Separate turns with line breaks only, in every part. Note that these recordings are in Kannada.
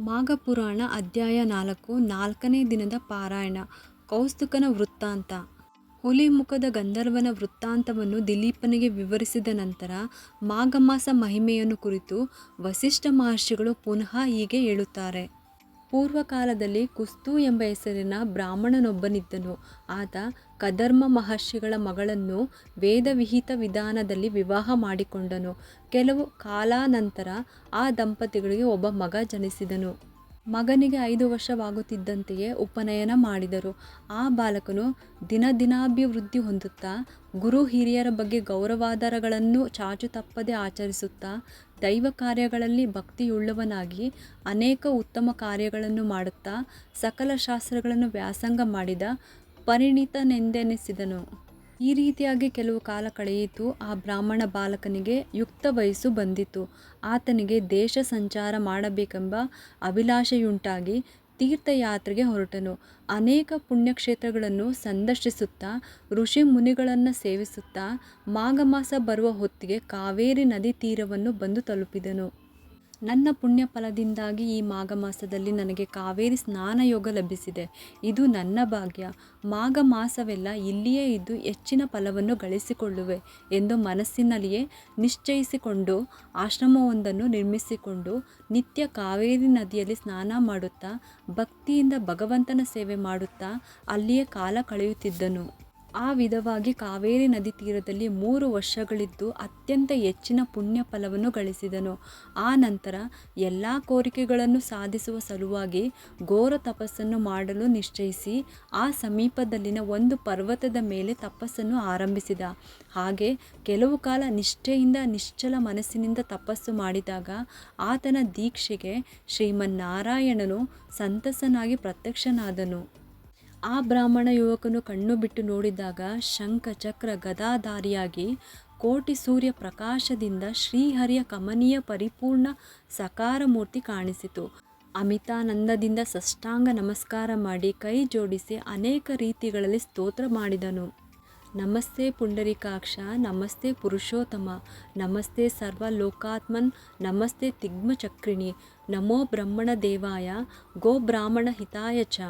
ಮಾಘಪುರಾಣ ಅಧ್ಯಾಯ ನಾಲ್ಕು, ನಾಲ್ಕನೇ ದಿನದ ಪಾರಾಯಣ. ಕೌಸ್ತುಕನ ವೃತ್ತಾಂತ. ಹುಲಿಮುಖದ ಗಂಧರ್ವನ ವೃತ್ತಾಂತವನ್ನು ದಿಲೀಪನಿಗೆ ವಿವರಿಸಿದ ನಂತರ ಮಾಘಮಾಸ ಮಹಿಮೆಯನ್ನು ಕುರಿತು ವಸಿಷ್ಠ ಮಹರ್ಷಿಗಳು ಪುನಃ ಹೀಗೆ ಹೇಳುತ್ತಾರೆ. ಪೂರ್ವಕಾಲದಲ್ಲಿ ಕುಸ್ತು ಎಂಬ ಹೆಸರಿನ ಬ್ರಾಹ್ಮಣನೊಬ್ಬನಿದ್ದನು. ಆತ ಕದರ್ಮ ಮಹರ್ಷಿಗಳ ಮಗಳನ್ನು ವೇದವಿಹಿತ ವಿಧಾನದಲ್ಲಿ ವಿವಾಹ ಮಾಡಿಕೊಂಡನು. ಕೆಲವು ಕಾಲಾನಂತರ ಆ ದಂಪತಿಗಳಿಗೆ ಒಬ್ಬ ಮಗ ಜನಿಸಿದನು. ಮಗನಿಗೆ ಐದು ವರ್ಷವಾಗುತ್ತಿದ್ದಂತೆಯೇ ಉಪನಯನ ಮಾಡಿದರು. ಆ ಬಾಲಕನು ದಿನ ದಿನಾಭಿವೃದ್ಧಿ ಹೊಂದುತ್ತಾ, ಗುರು ಹಿರಿಯರ ಬಗ್ಗೆ ಗೌರವಾದರಗಳನ್ನು ಚಾಚು ತಪ್ಪದೆ ಆಚರಿಸುತ್ತಾ, ದೈವ ಕಾರ್ಯಗಳಲ್ಲಿ ಭಕ್ತಿಯುಳ್ಳವನಾಗಿ ಅನೇಕ ಉತ್ತಮ ಕಾರ್ಯಗಳನ್ನು ಮಾಡುತ್ತಾ, ಸಕಲ ಶಾಸ್ತ್ರಗಳನ್ನು ವ್ಯಾಸಂಗ ಮಾಡಿದ ಪರಿಣಿತನೆಂದೆನಿಸಿದನು. ಈ ರೀತಿಯಾಗಿ ಕೆಲವು ಕಾಲ ಕಳೆಯಿತು, ಆ ಬ್ರಾಹ್ಮಣ ಬಾಲಕನಿಗೆ ಯುಕ್ತ ವಯಸ್ಸು ಬಂದಿತು ಆತನಿಗೆ ದೇಶ ಸಂಚಾರ ಮಾಡಬೇಕೆಂಬ ಅಭಿಲಾಷೆಯುಂಟಾಗಿ ತೀರ್ಥಯಾತ್ರೆಗೆ ಹೊರಟನು. ಅನೇಕ ಪುಣ್ಯಕ್ಷೇತ್ರಗಳನ್ನು ಸಂದರ್ಶಿಸುತ್ತಾ, ಋಷಿ ಮುನಿಗಳನ್ನು ಸೇವಿಸುತ್ತಾ ಮಾಘಮಾಸ ಬರುವ ಹೊತ್ತಿಗೆ ಕಾವೇರಿ ನದಿ ತೀರವನ್ನು ಬಂದು ತಲುಪಿದನು. ನನ್ನ ಪುಣ್ಯ ಫಲದಿಂದಾಗಿ ಈ ಮಾಘ ಮಾಸದಲ್ಲಿ ನನಗೆ ಕಾವೇರಿ ಸ್ನಾನ ಯೋಗ ಲಭಿಸಿದೆ. ಇದು ನನ್ನ ಭಾಗ್ಯ. ಮಾಘ ಮಾಸವೆಲ್ಲ ಇಲ್ಲಿಯೇ ಇದ್ದು ಹೆಚ್ಚಿನ ಫಲವನ್ನು ಗಳಿಸಿಕೊಳ್ಳುವೆ ಎಂದು ಮನಸ್ಸಿನಲ್ಲಿಯೇ ನಿಶ್ಚಯಿಸಿಕೊಂಡು ಆಶ್ರಮವೊಂದನ್ನು ನಿರ್ಮಿಸಿಕೊಂಡು ನಿತ್ಯ ಕಾವೇರಿ ನದಿಯಲ್ಲಿ ಸ್ನಾನ ಮಾಡುತ್ತಾ ಭಕ್ತಿಯಿಂದ ಭಗವಂತನ ಸೇವೆ ಮಾಡುತ್ತಾ ಅಲ್ಲಿಯೇ ಕಾಲ ಕಳೆಯುತ್ತಿದ್ದನು. ಆ ವಿಧವಾಗಿ ಕಾವೇರಿ ನದಿ ತೀರದಲ್ಲಿ ಮೂರು ವರ್ಷಗಳಿದ್ದು ಅತ್ಯಂತ ಹೆಚ್ಚಿನ ಪುಣ್ಯ ಫಲವನ್ನು ಗಳಿಸಿದನು. ಆ ನಂತರ ಎಲ್ಲ ಕೋರಿಕೆಗಳನ್ನು ಸಾಧಿಸುವ ಸಲುವಾಗಿ ಘೋರ ತಪಸ್ಸನ್ನು ಮಾಡಲು ನಿಶ್ಚಯಿಸಿ ಆ ಸಮೀಪದಲ್ಲಿನ ಒಂದು ಪರ್ವತದ ಮೇಲೆ ತಪಸ್ಸನ್ನು ಆರಂಭಿಸಿದ. ಹಾಗೆ ಕೆಲವು ಕಾಲ ನಿಷ್ಠೆಯಿಂದ ನಿಶ್ಚಲ ಮನಸ್ಸಿನಿಂದ ತಪಸ್ಸು ಮಾಡಿದಾಗ ಆತನ ದೀಕ್ಷೆಗೆ ಶ್ರೀಮನ್ನಾರಾಯಣನು ಸಂತಸನಾಗಿ ಪ್ರತ್ಯಕ್ಷನಾದನು. ಆ ಬ್ರಾಹ್ಮಣ ಯುವಕನು ಕಣ್ಣು ಬಿಟ್ಟು ನೋಡಿದಾಗ ಶಂಖ ಚಕ್ರ ಗದಾಧಾರಿಯಾಗಿ ಕೋಟಿ ಸೂರ್ಯ ಪ್ರಕಾಶದಿಂದ ಶ್ರೀಹರಿಯ ಕಮನೀಯ ಪರಿಪೂರ್ಣ ಸಕಾರ ಮೂರ್ತಿ ಕಾಣಿಸಿತು. ಅಮಿತಾನಂದದಿಂದ ಸಷ್ಟಾಂಗ ನಮಸ್ಕಾರ ಮಾಡಿ ಕೈ ಜೋಡಿಸಿ ಅನೇಕ ರೀತಿಗಳಲ್ಲಿ ಸ್ತೋತ್ರ ಮಾಡಿದನು. ನಮಸ್ತೆ ಪುಂಡರಿಕಾಕ್ಷ, ನಮಸ್ತೆ ಪುರುಷೋತ್ತಮ, ನಮಸ್ತೆ ಸರ್ವ ಲೋಕಾತ್ಮನ್ ನಮಸ್ತೆ ತಿಗ್ಮಚಕ್ರಿಣಿ ನಮೋ ಬ್ರಹ್ಮಣ ದೇವಾಯ, ಗೋ ಬ್ರಾಹ್ಮಣ ಹಿತಾಯ ಚ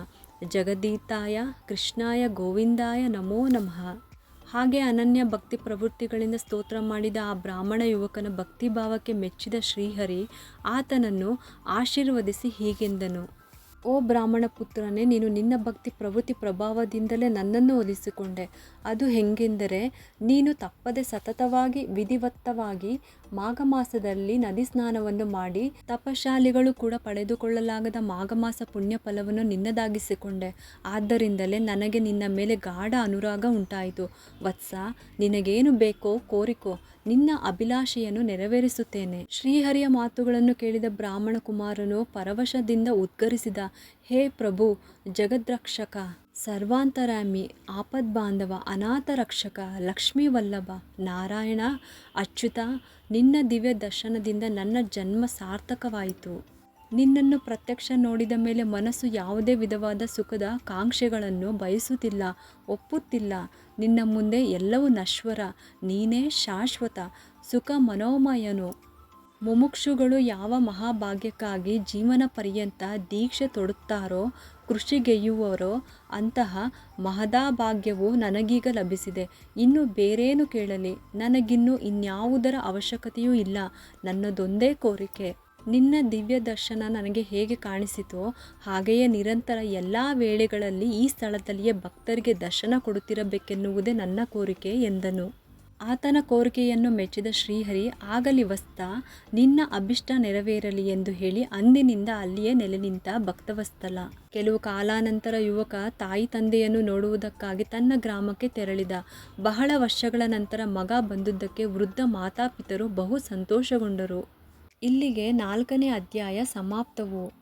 ಜಗದೀತಾಯ ಕೃಷ್ಣಾಯ ಗೋವಿಂದಾಯ ನಮೋ ನಮಃ. ಹಾಗೆ ಅನನ್ಯ ಭಕ್ತಿ ಪ್ರವೃತ್ತಿಗಳಿಂದ ಸ್ತೋತ್ರ ಮಾಡಿದ ಆ ಬ್ರಾಹ್ಮಣ ಯುವಕನ ಭಕ್ತಿಭಾವಕ್ಕೆ ಮೆಚ್ಚಿದ ಶ್ರೀಹರಿ ಆತನನ್ನು ಆಶೀರ್ವದಿಸಿ ಹೀಗೆಂದನು. ಓ ಬ್ರಾಹ್ಮಣ ಪುತ್ರನೇ, ನೀನು ನಿನ್ನ ಭಕ್ತಿ ಪ್ರವೃತ್ತಿ ಪ್ರಭಾವದಿಂದಲೇ ನನ್ನನ್ನು ಒಲಿಸಿಕೊಂಡೆ. ಅದು ಹೆಂಗೆಂದರೆ, ನೀನು ತಪ್ಪದೆ ಸತತವಾಗಿ, ವಿಧಿವತ್ತವಾಗಿ ಮಾಘ ಮಾಸದಲ್ಲಿ ನದಿ ಸ್ನಾನವನ್ನು ಮಾಡಿ, ತಪಶಾಲಿಗಳು ಕೂಡ ಪಡೆದುಕೊಳ್ಳಲಾಗದ ಮಾಘಮಾಸ ಪುಣ್ಯ ಫಲವನ್ನು ನಿನ್ನದಾಗಿಸಿಕೊಂಡೆ. ಆದ್ದರಿಂದಲೇ ನನಗೆ ನಿನ್ನ ಮೇಲೆ ಗಾಢ ಅನುರಾಗ ಉಂಟಾಯಿತು. ವತ್ಸ, ನಿನಗೇನು ಬೇಕೋ ಕೋರಿಕೋ, ನಿನ್ನ ಅಭಿಲಾಷೆಯನ್ನು ನೆರವೇರಿಸುತ್ತೇನೆ. ಶ್ರೀಹರಿಯ ಮಾತುಗಳನ್ನು ಕೇಳಿದ ಬ್ರಾಹ್ಮಣ ಕುಮಾರನು ಪರವಶದಿಂದ ಉದ್ಗರಿಸಿದ ಹೇ ಪ್ರಭು, ಜಗದ್ರಕ್ಷಕ, ಸರ್ವಾಂತರಾಮಿ, ಆಪದ್ಬಾಂಧವ ಅನಾಥ ರಕ್ಷಕ ಲಕ್ಷ್ಮೀ ವಲ್ಲಭ ನಾರಾಯಣ, ಅಚ್ಯುತ, ನಿನ್ನ ದಿವ್ಯ ದರ್ಶನದಿಂದ ನನ್ನ ಜನ್ಮ ಸಾರ್ಥಕವಾಯಿತು. ನಿನ್ನನ್ನು ಪ್ರತ್ಯಕ್ಷ ನೋಡಿದ ಮೇಲೆ ಮನಸ್ಸು ಯಾವುದೇ ವಿಧವಾದ ಸುಖದ ಕಾಂಕ್ಷೆಗಳನ್ನು ಬಯಸುತ್ತಿಲ್ಲ, ಒಪ್ಪುತ್ತಿಲ್ಲ. ನಿನ್ನ ಮುಂದೆ ಎಲ್ಲವೂ ನಶ್ವರ, ನೀನೇ ಶಾಶ್ವತ ಸುಖ ಮನೋಮಯನು ಮುಮುಕ್ಷುಗಳು ಯಾವ ಮಹಾಭಾಗ್ಯಕ್ಕಾಗಿ ಜೀವನ ಪರ್ಯಂತ ದೀಕ್ಷೆ ತೊಡುತ್ತಾರೋ ಕೃಷಿಗೆಯುವರೋ ಅಂತಹ ಮಹದಾಭಾಗ್ಯವು ನನಗೀಗ ಲಭಿಸಿದೆ. ಇನ್ನು ಬೇರೇನು ಕೇಳಲಿ? ನನಗಿನ್ನು ಇನ್ಯಾವುದರ ಅವಶ್ಯಕತೆಯೂ ಇಲ್ಲ. ನನ್ನದೊಂದೇ ಕೋರಿಕೆ. ನಿನ್ನ ದಿವ್ಯ ದರ್ಶನ ನನಗೆ ಹೇಗೆ ಕಾಣಿಸಿತೋ, ಹಾಗೆಯೇ ನಿರಂತರ ಎಲ್ಲ ವೇಳೆಗಳಲ್ಲಿ ಈ ಸ್ಥಳದಲ್ಲಿಯೇ ಭಕ್ತರಿಗೆ ದರ್ಶನ ಕೊಡುತ್ತಿರಬೇಕೆನ್ನುವುದೇ ನನ್ನ ಕೋರಿಕೆ ಎಂದನು. ಆತನ ಕೋರಿಕೆಯನ್ನು ಮೆಚ್ಚಿದ ಶ್ರೀಹರಿ, ಆಗಲಿ ವಸ್ತ, ನಿನ್ನ ಅಭಿಷ್ಟ ನೆರವೇರಲಿ ಎಂದು ಹೇಳಿ ಅಂದಿನಿಂದ ಅಲ್ಲಿಯೇ ನೆಲೆ ನಿಂತ ಭಕ್ತವಸ್ತಲ. ಕೆಲವು ಕಾಲಾನಂತರ ಯುವಕ ತಾಯಿ ತಂದೆಯನ್ನು ನೋಡುವುದಕ್ಕಾಗಿ ತನ್ನ ಗ್ರಾಮಕ್ಕೆ ತೆರಳಿದ. ಬಹಳ ವರ್ಷಗಳ ನಂತರ ಮಗ ಬಂದುದಕ್ಕೆ ವೃದ್ಧ ಮಾತಾಪಿತರು ಬಹು ಸಂತೋಷಗೊಂಡರು. ಇಲ್ಲಿಗೆ ನಾಲ್ಕನೇ ಅಧ್ಯಾಯ ಸಮಾಪ್ತವು.